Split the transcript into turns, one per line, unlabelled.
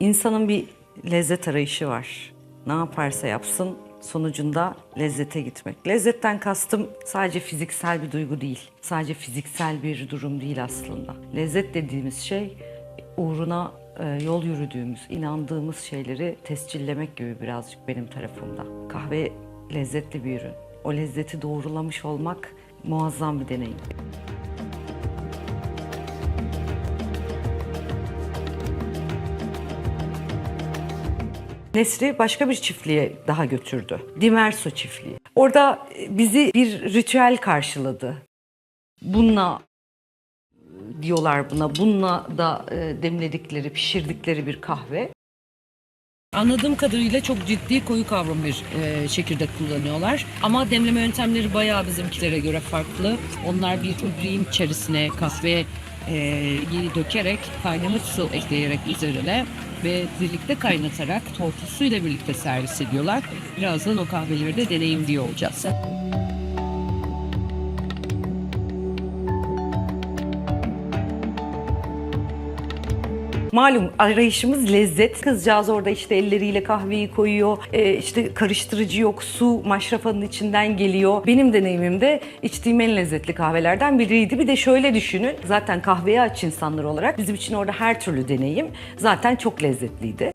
İnsanın bir lezzet arayışı var. Ne yaparsa yapsın sonucunda lezzete gitmek. Lezzetten kastım sadece fiziksel bir duygu değil. Sadece fiziksel bir durum değil aslında. Lezzet dediğimiz şey uğruna e, yol yürüdüğümüz, inandığımız şeyleri tescillemek gibi birazcık benim tarafımda. Kahve lezzetli bir ürün. O lezzeti doğrulamış olmak muazzam bir deneyim. Nesri başka bir çiftliğe daha götürdü. Dimerso çiftliği. Orada e, bizi bir ritüel karşıladı. Bununla e, diyorlar buna. Bununla da e, demledikleri, pişirdikleri bir kahve.
Anladığım kadarıyla çok ciddi koyu kavrum bir e, çekirdek kullanıyorlar. Ama demleme yöntemleri bayağı bizimkilere göre farklı. Onlar bir ibriğin içerisine kahve e, dökerek kaynamış su ekleyerek üzerine ve birlikte kaynatarak tortusuyla birlikte servis ediyorlar. Birazdan o kahveleri de deneyimliyor olacağız.
Malum arayışımız lezzet. Kızcağız orada işte elleriyle kahveyi koyuyor. E, işte karıştırıcı yok. Su maşrafanın içinden geliyor. Benim deneyimimde içtiğim en lezzetli kahvelerden biriydi. Bir de şöyle düşünün. Zaten kahveye aç insanlar olarak bizim için orada her türlü deneyim zaten çok lezzetliydi.